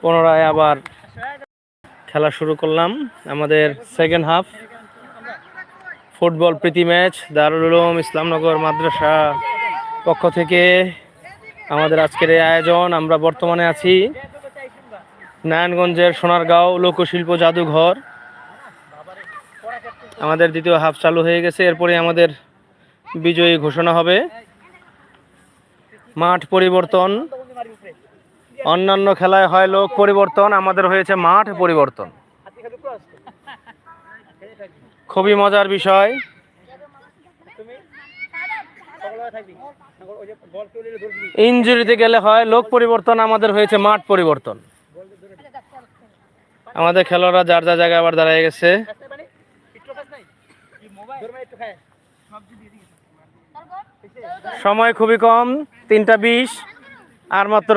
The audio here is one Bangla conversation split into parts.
পুনরায় আবার খেলা শুরু করলাম। আমাদের সেকেন্ড হাফ ফুটবল প্রীতি ম্যাচ দারুল উলুম ইসলামনগর মাদ্রাসা পক্ষ থেকে আমাদের আজকের এই আয়োজন। আমরা বর্তমানে আছি নারায়ণগঞ্জের সোনারগাঁও লোকশিল্প জাদুঘর। আমাদের দ্বিতীয় হাফ চালু হয়ে গেছে, এরপরে আমাদের বিজয়ী ঘোষণা হবে। মাঠ পরিবর্তন অন্যান্য খেলায় হয় লোক পরিবর্তন, আমাদের হয়েছে মাঠ পরিবর্তন। খুবই মজার বিষয়। ইঞ্জুরিতে গেলে হয় লোক পরিবর্তন, আমাদের হয়েছে মাঠ পরিবর্তন। আমাদের খেলোয়াড়রা যার যার জায়গায় আবার দাঁড়িয়ে গেছে। সময় খুবই কম, তিনটা বিশ, আর মাত্র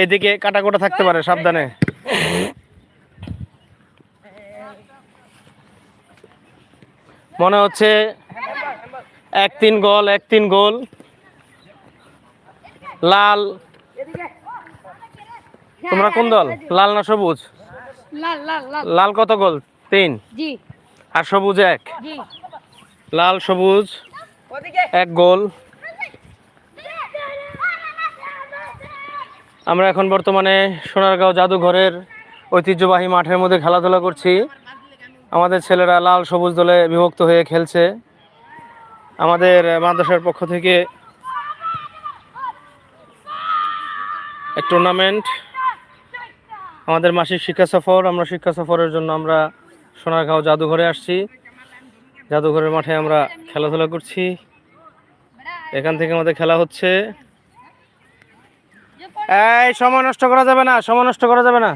এইদিকে কাটাকোটা থাকতে পারে সাবধানে। মনে হচ্ছে এক তিন গোল এক তিন গোল। লাল। তোমরা কোন দল? লাল না সবুজ? লাল লাল লাল। লাল কত গোল? তিন। আর সবুজ এক? লাল সবুজ। এক গোল। আমরা এখন বর্তমানে সোনারগাঁও জাদুঘরের ঐতিহ্যবাহী মাঠের মধ্যে খেলাধুলা করছি। আমাদের ছেলেরা লাল সবুজ দলে বিভক্ত হয়ে খেলছে। আমাদের মাদ্রাসার পক্ষ থেকে এক টুর্নামেন্ট আমাদের মাসিক শিক্ষা সফর, আমরা শিক্ষা সফরের জন্য আমরা সোনারগাঁও জাদুঘরে আসছি। জাদুঘরের মাঠে আমরা খেলাধুলা করছি। এখান থেকে আমাদের খেলা হচ্ছে। এই, সময় নষ্ট করা যাবে না, সময় নষ্ট করা যাবে না।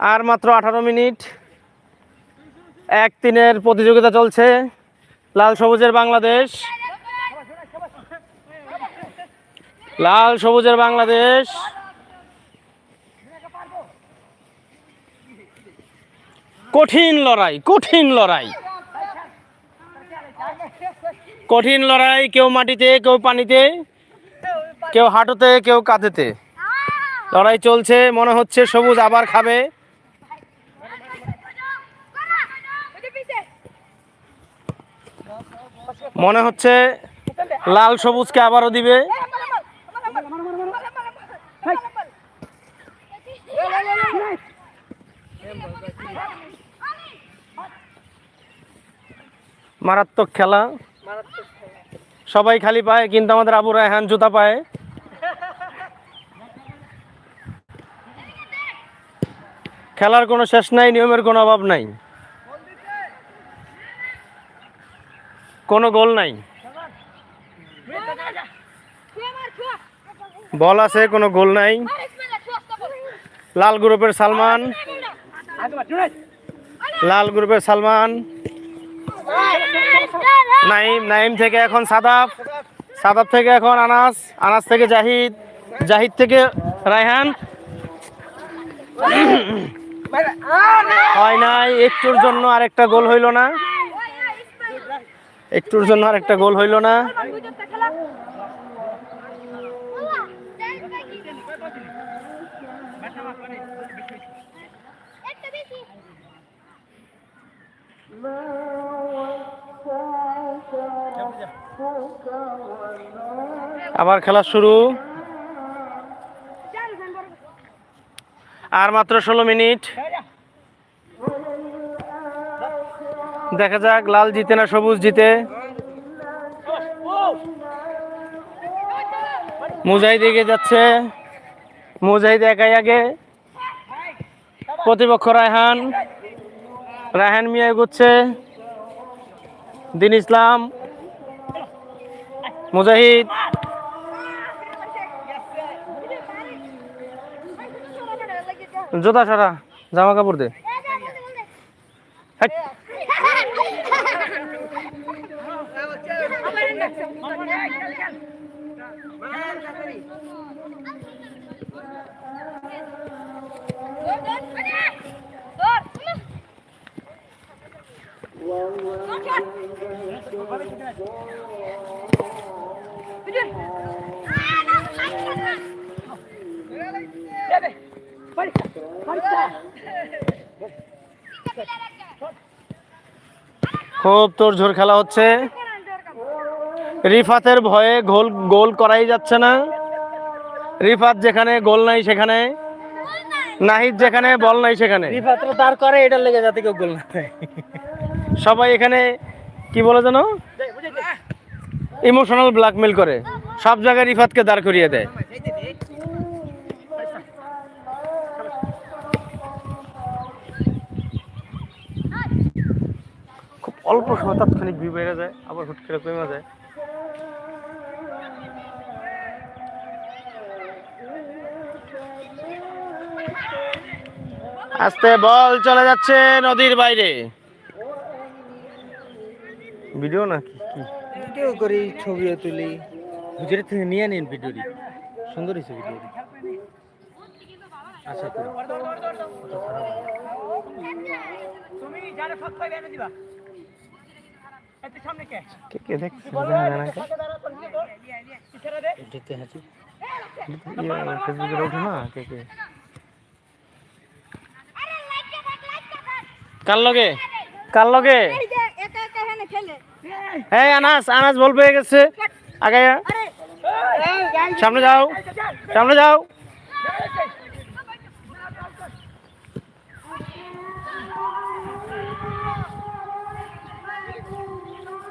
আর মাত্র আঠারো মিনিট। এক তিনের প্রতিযোগিতা চলছে, লাল সবুজের বাংলাদেশ। লাল সবুজের বাংলাদেশ। কঠিন লড়াই কঠিন লড়াই। কঠিন লড়াই, কেউ মাটিতে, কেউ পানিতে, কেউ হাঁটুতে, কেউ কাঁধেতে। লড়াই চলছে, মনে হচ্ছে সবুজ আবার খাবে। মনে হচ্ছে লাল সবুজকে আবারও দিবে। মারাত্মক খেলা। সবাই খালি পায় কিন্তু আমাদের আবু রায়হান জুতা পায় খেলার কোনো শেষ নাই নিয়মের কোনো অভাব নাই কোনো গোল নাই বল আছে কোনো গোল নাই লাল গ্রুপের সালমান লাল গ্রুপের সালমান নাইম নাইম থেকে এখন সাদাব সাদাব থেকে এখন আনাস আনাস থেকে জাহিদ জাহিদ থেকে রায়হান। হয় নাই, একটুর জন্য আরেকটা গোল হইল না। একটুর জন্য আরেকটা গোল হইল না। আবার খেলা শুরু। আর মাত্র ষোলো মিনিট। দেখা যাক, লাল জিতে না সবুজ জিতে। মুজাহিদ এগিয়ে যাচ্ছে। মুজাহিদ একাই আগে। প্রতিপক্ষ রায়হান। রায়হান মিয়া এগোচ্ছে। দিন ইসলাম মুজাহিদ জোতা সারা জামা কাপড় দে হাট। খুব তোর ঝোর খেলা হচ্ছে। রিফাতের ভয়ে গোল গোল করাই যাচ্ছে না। রিফাত যেখানে গোল নাই সেখানে নাহিদ যেখানে বল নাই সেখানে। রিফাত্র তার করে এটার লেগে যাতে কেউ গোল না সবাই এখানে কি বলে যেন? ইমোশনাল ব্ল্যাকমেল করে। সব জায়গায় রিফাতকে দাঁড় করিয়ে দেয়। খুব অল্প সময় তাৎক্ষণিক ভিউ বেড়ে যায়, আবার হুট করে কমে যায়। আস্তে বল, চলে যাচ্ছে নদীর বাইরে। ভিডিও নাকি? কি? ভিডিও করি ছবিও তুলি। গুজরাট থেকে নিয়ে নিন ভিডিওটি। সুন্দর হয়েছে ভিডিওটি। আশা করি অত খারাপ হবে না। কে কে দেখছে দেখা যায় না কে? এটাতে হাসি ইয়ে, ফেসবুকে ওঠে না? কে কে? কার লগে? কার লগে? হ্যাঁ আনাস আনাস বল পেয়ে গেছে। আগে সামনে যাও সামনে যাও।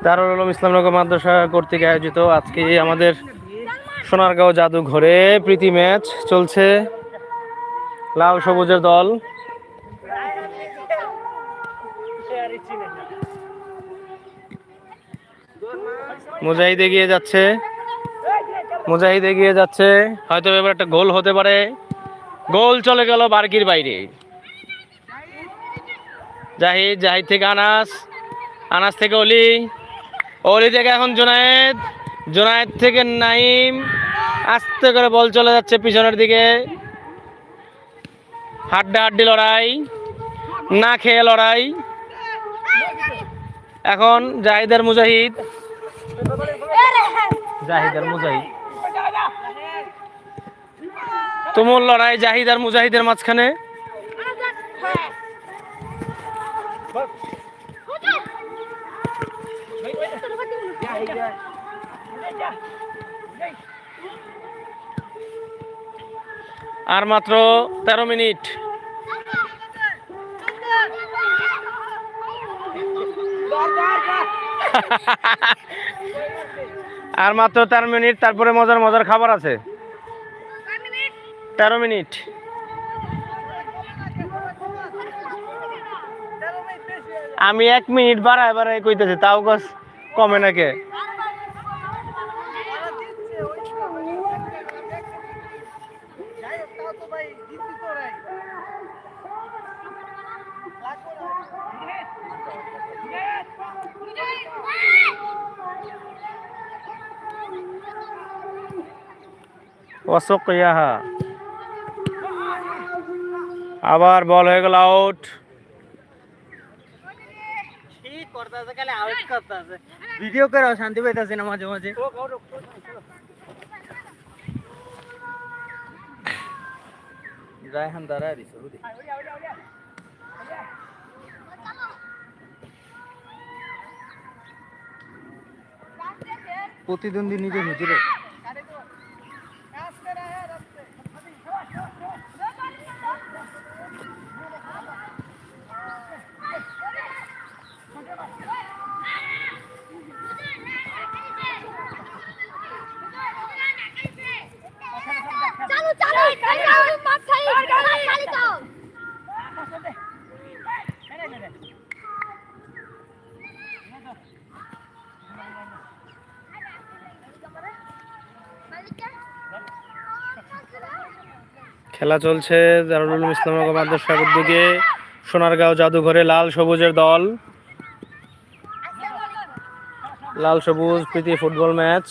দারুল উলুম ইসলামনগর মাদ্রাসা কর্তৃক আয়োজিত আজকে আমাদের সোনারগাঁও জাদুঘরে প্রীতি ম্যাচ চলছে। লাল সবুজের দল। মুজাহিদ এগিয়ে যাচ্ছে। মুজাহিদ এগিয়ে যাচ্ছে। হয়তো এবার একটা গোল হতে পারে। গোল চলে গেল বার্কির বাইরে। জাহিদ জাহিদ থেকে আনাস। আনাস থেকে অলি। অলি থেকে এখন জোনায়েদ। জোনায়েদ থেকে নাইম। আস্তে করে বল চলে যাচ্ছে পিছনের দিকে। হাড্ডা হাড্ডি লড়াই। না খেয়ে লড়াই। এখন জাহিদের মুজাহিদ। জাহিদার মুজাহিদ। তুমুল লড়াই জাহিদ আর মুজাহিদের মাঝখানে। আর মাত্র তেরো মিনিট। আর মাত্র তেরো মিনিট, তারপরে মজার মজার খাবার আছে। তেরো মিনিট। আমি এক মিনিট বাড়ায় বাড়ায় কইতেছি, তাও কমে নাকি? ওয়াসকিয়াহা। আবার বল, হয়ে গেল আউট। ভিডিও করে শান্তি পাইতেছে না মাঝে মাঝে। প্রতিদ্বন্দ্বী নিজে নিজেরে চালু চালু চালু মাঠ খালি মাঠ খালি তো খেলা চলছে দারুল উলুম ইসলাম মাদ্রাসার উদ্যোগে। সোনারগাঁও জাদুঘরে লাল সবুজের দল। লাল সবুজ প্রীতি ফুটবল ম্যাচ।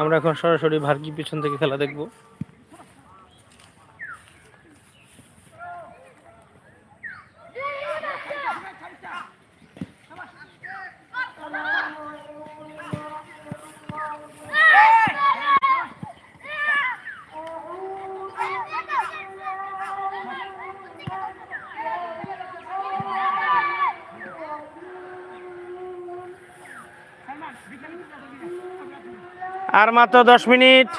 আমরা এখন সরাসরি ভার্কি পিছন থেকে খেলা দেখব। আর মাত্র দশ মিনিট।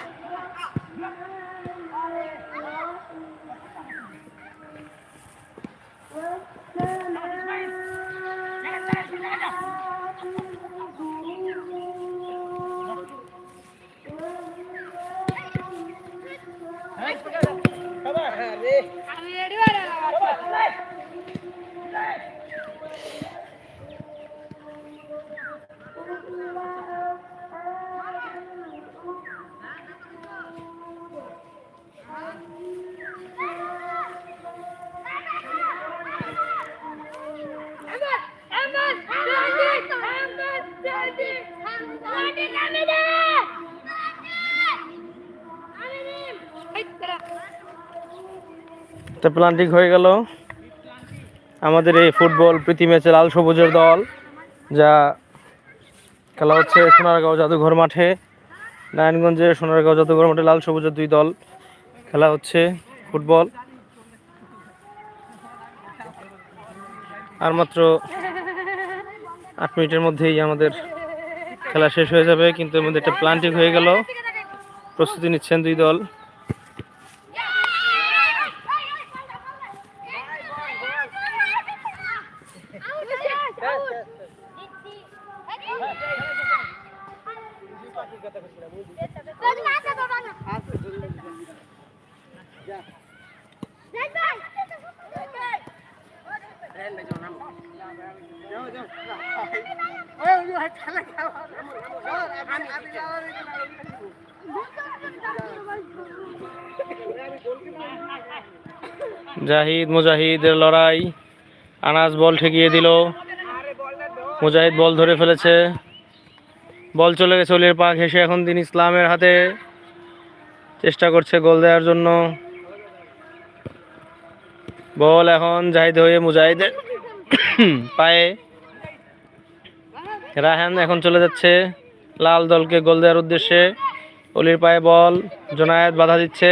তো প্লান্টিং হয়ে গেল। আমাদের এই ফুটবল প্রীতি ম্যাচে লাল সবুজের দল, যা খেলা হচ্ছে সোনারগাঁও জাদুঘর মাঠে। নারায়ণগঞ্জের সোনারগাঁও জাদুঘর মাঠে লাল সবুজের দুই দল খেলা হচ্ছে ফুটবল। আর মাত্র আট মিনিটের মধ্যেই আমাদের খেলা শেষ হয়ে যাবে, কিন্তু এর মধ্যে একটা প্লান্টিং হয়ে গেল। প্রস্তুতি নিচ্ছেন দুই দল। জাহিদ মুজাহিদের লড়াই। আনাস বল ঠেকিয়ে দিল। মুজাহিদ বল ধরে ফেলেছে। বল চলে গেছে অলির পা ঘেসে এখন দিন ইসলামের হাতে চেষ্টা করছে গোল দেওয়ার জন্য। বল এখন জাহিদ হয়ে মুজাহিদের পায়ে। রাহান এখন চলে যাচ্ছে লাল দলকে গোল দেওয়ার উদ্দেশ্যে। অলির পায়ে বল। জোনায়েদ বাধা দিচ্ছে।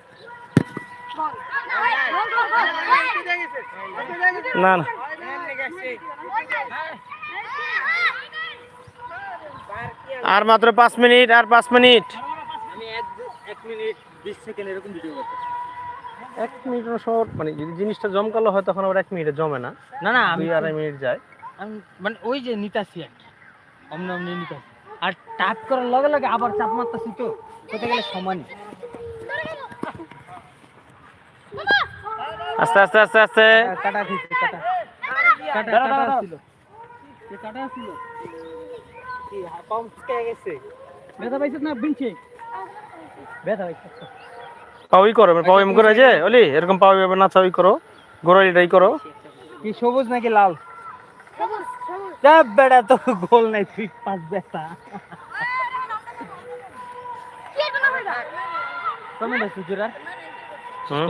না না। আর মাত্র পাঁচ মিনিট আর পাঁচ মিনিট। এক মিনিট শর্ট মানে যদি জিনিসটা জমকালো হয় তখন আবার এক মিনিটে জমে না। না না আমি দুই আড়াই মিনিট যায়। আমি মানে ওই যে নিতাছি আর কি অমনি অমনি নিতাছি আর টাইপ করার লগে লগে আবার চাপ মারতাছি তো। কোথায় গেলে সমানই আস্তে আস্তে আস্তে আস্তে। কাটা দিচ্ছে কাটা। কাটা কাটা ছিল। এ কাটা ছিল। কি পাম কে গেছে? ব্যথা পাইছ না বিনছে? ব্যথা পাইছ পাওই করো পাও এম করে যে ওলি এরকম পাও না করো। গোড়ালিটাই করো। কি সবুজ নাকি লাল? সবুজ সবুজ। বেড়া তো গোল নাই তুই পাঁচ সুজুরার হুম।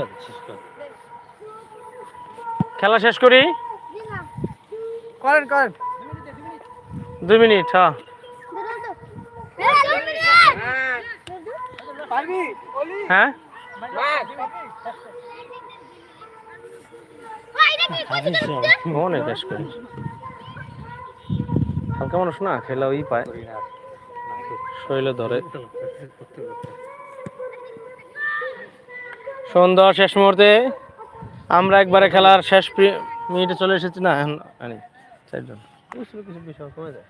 খেলা শেষ করি? করেন করেন। দুই মিনিট হ্যাঁ। হ্যাঁ? অনেক করি। হালকা মানুষ না? খেলা ওই পায়। শরীরে ধরে। সন্ধ্যা শেষ মুহূর্তে। আমরা একবারে খেলার শেষ মিনিটে চলে এসেছি না এখন চারজন কিছু বিষয় কমে যায়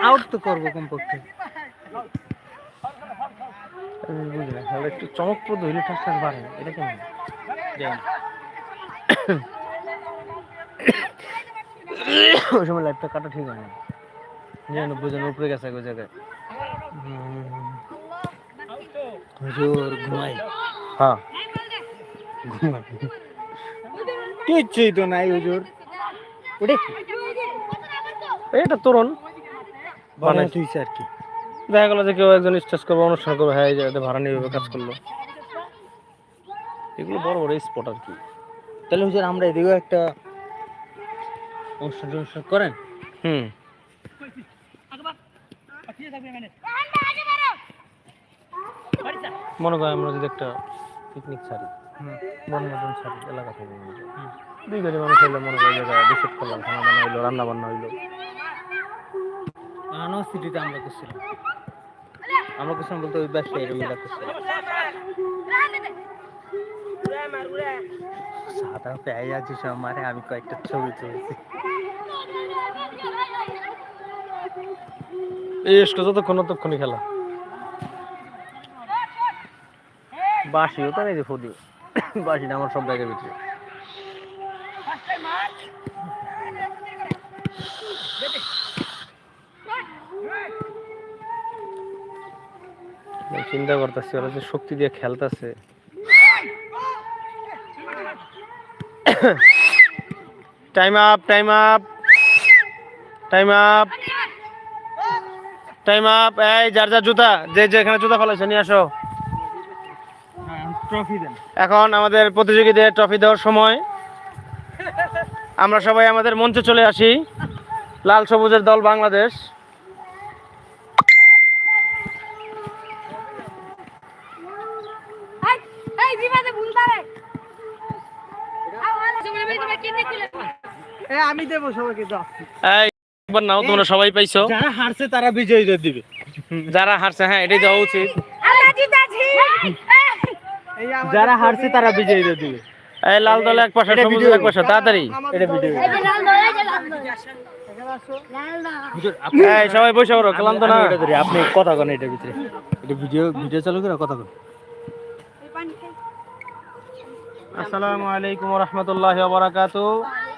আউট তো করব একটু চমকপ্রদ হইলে ঠাস বাড়ে এটা কেমন ওই সময় লাইফটা কাটা ঠিক হয় না যেন বুঝেন উপরে গেছে ওই জায়গায়। হুজুর ঘুমাই। হ্যাঁ। ঘুমাই কিচ্ছুই তো নাই হুজুর। ওটা এটা তরুণ। বানাই তুইছে আর কি। দেখা গেলো যে কেউ একজন স্টেজ করব অনুষ্ঠান করব হ্যাঁ এই জায়গাতে ভাড়া নিয়ে কাজ করল। এগুলো বড় বড় স্পট আর কি। তাহলে হুজুর আমরা এদিকেও একটা অনুষ্ঠান করেন? হুম। মনে করেন আমরা যদি একটা পিকনিক ছাড়ি বনভোজন ছাড়ি এলাকা থেকে। দুই গাড়ি মানুষ হইলে মনে করি জায়গায় বিশেষ করলাম খানা বান্না হইল রান্না বান্না হইল। আনো সিটিতে আমরা করছিলাম। আমরা করছিলাম বলতে ওই ব্যবসায়ী মিলা করছিলাম সাদা পেয়ে আছি সব মারে আমি কয়েকটা ছবি তুলছি। এসকে যতক্ষণ ততক্ষণই খেলা। নেই যে ফদি বাসিটা আমার সব চিন্তা করতেছি, ওরা যে শক্তি দিয়ে খেলতেছে। Time up time up time up time up এই যার যার জুতা যে যেখানে জুতা ফেলেছে নিয়ে আসো। ট্রফি দেন। এখন আমাদের প্রতিযোগীদের ট্রফি দেওয়ার সময়। আমরা সবাই আমাদের মঞ্চে চলে আসি। লাল সবুজের দল বাংলাদেশ। আমি দেবো সবাইকে একবার নাও তোমরা সবাই পাইছো। যারা হারছে তারা বিজয়ীদের দিবে। যারা হারছে হ্যাঁ এটাই দেওয়া উচিত। যারা হারছে তারা বিজয়ীদের দিবে। এই লাল দলে এক পাশে সবুজ এক পাশে তাড়াতাড়ি এটা ভিডিও এই লাল দল যে লাল দল লাল দল হুজুর আপনি এই সবাই বসে পড়ো ক্লান্ত না। এটা ধরি, আপনি কথা কন এটা ভিতরে। এটা ভিডিও ভিডিও চালু করে কথা কন। এই পানি খাই। আসসালামু আলাইকুম রহমতুল্লাহ বারাকাতু ওয়ালাইকুম আসসালাম এই ম্যাডাম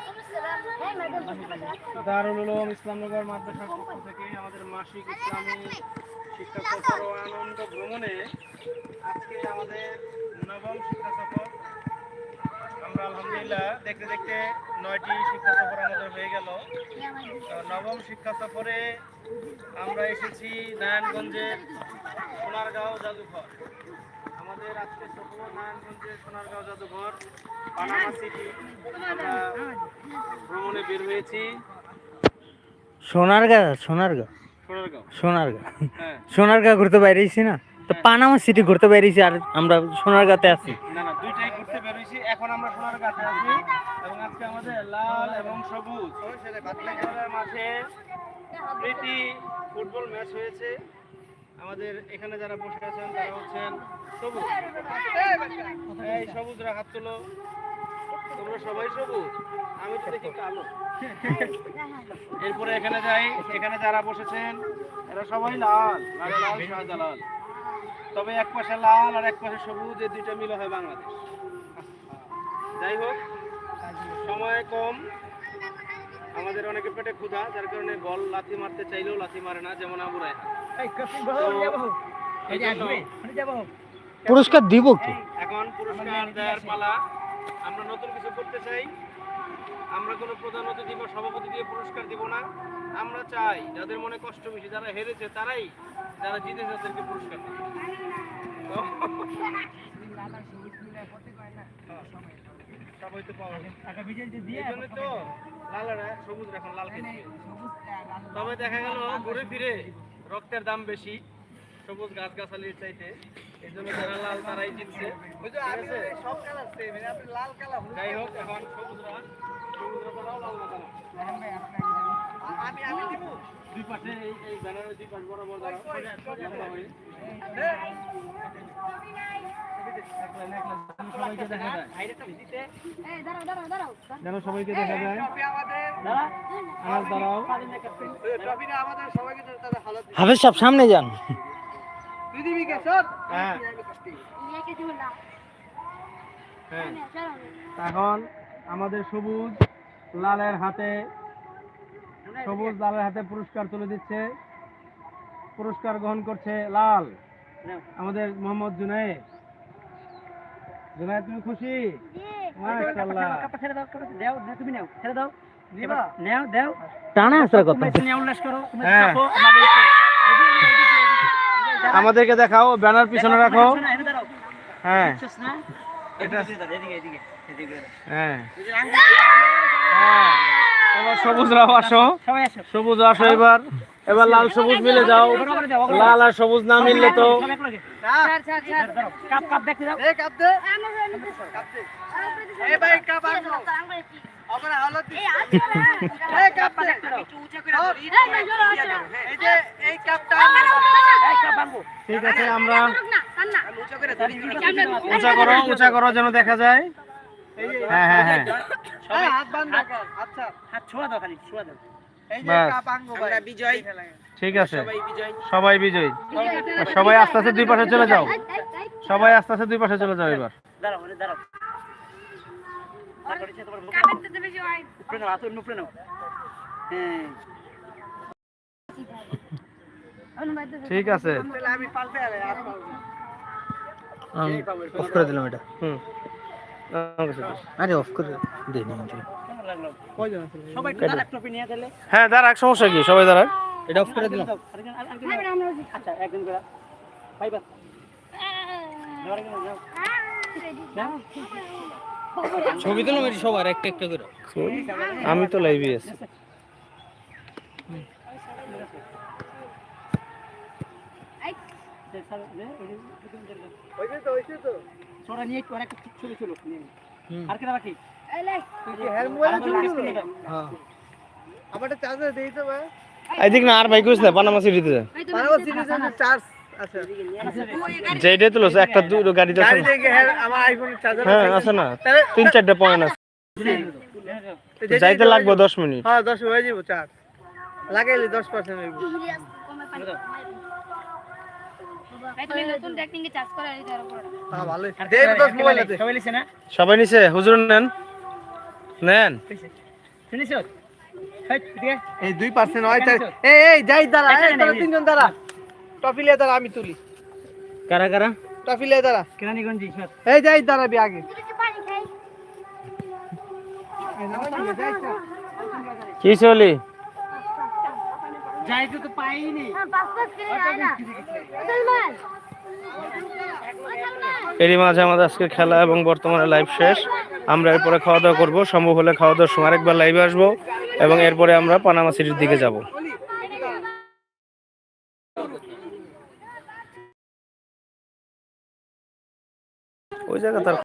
দারুল উলুম ইসলামনগর মাদ্রাসার পক্ষ থেকে আমাদের মাসিক ইসলামী শিক্ষা সফর ও আনন্দ ভ্রমণে আজকে আমাদের নবম শিক্ষা সফর আমরা আলহামদুলিল্লাহ দেখতে দেখতে নয়টি শিক্ষা সফর আমাদের হয়ে গেল। নবম শিক্ষা সফরে আমরা এসেছি নারায়ণগঞ্জের সোনারগাঁও জাদুঘর। আমাদের আজকে সফর নারায়ণগঞ্জের সোনারগাঁও জাদুঘর, পানামা সিটি ভ্রমণে বের হয়েছি। সোনারগা সোনারগা। সোনারগাঁও? সোনারগা। হ্যাঁ। সোনারগা ঘুরতে বাইরেছি না? তো পানামা সিটি ঘুরতে বাইরেছি আর আমরা সোনারগাতে আছি। না না দুইটাই ঘুরতে বেরোইছি। এখন আমরা সোনার কাছে আছি এবং আজকে আমাদের লাল এবং সবুজ। মাঠে প্রীতি ফুটবল ম্যাচ হয়েছে। আমাদের এখানে যারা বসে আছেন তারা হচ্ছেন সবুজ। এই সবুজরা হাত তোলো। তোমরা সবাই সবুজ? আমি তো দেখি কালো। এরপরে এখানে যাই এখানে যারা বসেছেন এরা সবাই লাল লাল লাল শাহজালাল। তবে এক পাশে লাল আর এক পাশে সবুজ এই দুইটা মিলে হয় বাংলাদেশ। যাই হোক সময় কম। আমাদের অনেকে পেটে ক্ষুধা যার কারণে বল লাথি মারতে চাইলেও লাথি মারে না যেমন আবু রায়হান। এই কফি বহ যাব এই যে আসবে মানে যাব পুরস্কার দিব কি? এখন পুরস্কার দেওয়ার পালা। আমরা নতুন কিছু করতে চাই। আমরা কোনো প্রধান অতিথি বা সভাপতি দিয়ে পুরস্কার দিব না। আমরা চাই যাদের মনে কষ্ট বেশি যারা হেরেছে তারাই যারা জিতেছে তাদেরকে পুরস্কার দেবে। সবাই তো পাওয়া তো লালেরা সবুজ এখন লাল তবে দেখা গেল ঘুরে ফিরে রক্তের দাম বেশি। সবুজ গাছ গাছালির চাইতে। এই জন্য যারা লাল তারাই ঠিক আছে? সব কালার সেম আপনি লাল কালার যাই হোক এখন সবুজরা সবুজরা বলাও লাল আমি আমি দিব দুই পাশে এই এই ব্যানারের দুই পাশ বরাবর যেন সবাইকে দেখা যায়। আমাদের। দাঁড়াও। আমাদের সবাইকে হাফেজ সাহেব সামনে যান। পৃথিবী কে সব হ্যাঁ। হ্যাঁ। এখন আমাদের সবুজ লালের হাতে সবুজ লালের হাতে পুরস্কার তুলে দিচ্ছে। পুরস্কার গ্রহণ করছে লাল। আমাদের মোহাম্মদ জুনায়েদ। জুনায়েদ তুমি খুশি? মাশাআল্লাহ। দাও কাপড় দাও দাও তুমি নাও ছেড়ে দাও। নিবা। নাও দাও। টানা আসার কথা। তুমি উল্লাস করো তুমি হ্যাঁ। চাপো আমাদের এদিকে, এদিকে, এদিকে, এদিকে। আমাদেরকে দেখাও ব্যানার পিছনে রাখো। হ্যাঁ। বুঝছস না? এটা- এদিকে দাঁড়াও, এদিকে, এদিকে, এদিকে দাঁড়াও। হ্যাঁ। হ্যাঁ। সবুজরাও আসো। সবুজ আসো এবার। এবার লাল সবুজ মিলে যাও। লাল আর সবুজ না মিললে তো কাপ। কাপ দেখতে কাপ। ঠিক আছে আমরা উঁচা করে উঁচা করো যেন দেখা যায় হ্যাঁ হ্যাঁ হ্যাঁ সবাই হাত বান্ধা আচ্ছা হাত ছোঁয়া দাও খালি ছোঁয়া দাও এই যে ব্যাস। কাপ আনব ভাই আমরা বিজয় ঠিক আছে সবাই বিজয়ী সবাই আস্তে আস্তে দুই পাশে চলে যাও সবাই আস্তে আস্তে দুই পাশে চলে যাও এবার দাঁড়াও দাঁড়াও তারপরে সে তোমার মুখ কাপড় দিতে বেশি হয় উপরে নাও হাত উপরে নাও হ্যাঁ ঠিক আছে। অফ করে দিলাম এটা। হুম। আরে অফ করে দিই হ্যাঁ দাঁড়াক সমস্যা কি? সবাই দাঁড়াক। এটা অফ করে দিলাম। আচ্ছা একজন করে। Bye bye. ছবি তুলো মেরি সবার একটা একটা করে। আমি তো লাইভে আছি। আর। হ্যাঁ। আমারটা চার্জার দেই তো ভাই এদিক না আর বাইক কইছ না পানামা সিটিতে পানামা সিটিজেন চার্জ তুলো একটা দুটো আছে গাড়ি হ্যাঁ আমার আইফোনের চার্জার হ্যাঁ আছে। না? তিন চারটে পয়েন্ট আছে। যাইতে লাগবে দশ মিনিট। হ্যাঁ দশ যাব লাগাইলে দশ পার্সেন্ট হইব সবাই নিছে হুজুর নেন। নেন। এই দুই পার্সেন্ট হয় এই এই যাই দাঁড়া। তিনজন দাঁড়া। টফি লিয়ে দাঁড়া আমি তুলি। কারা কারা? টফি লিয়ে দাঁড়া। কেরানীগঞ্জি এই যাই দাঁড়াবি আগে। কি চলি যাইতে তো পাইনি। হ্যাঁ এরই মাঝে আমাদের আজকে খেলা এবং বর্তমানে লাইভ শেষ। আমরা এরপরে খাওয়া দাওয়া করব। সম্ভব হলে খাওয়া দাওয়ার সময় আরেকবার লাইভে আসব এবং এরপরে আমরা পানামা সিটির দিকে যাব। ওই জায়গা তার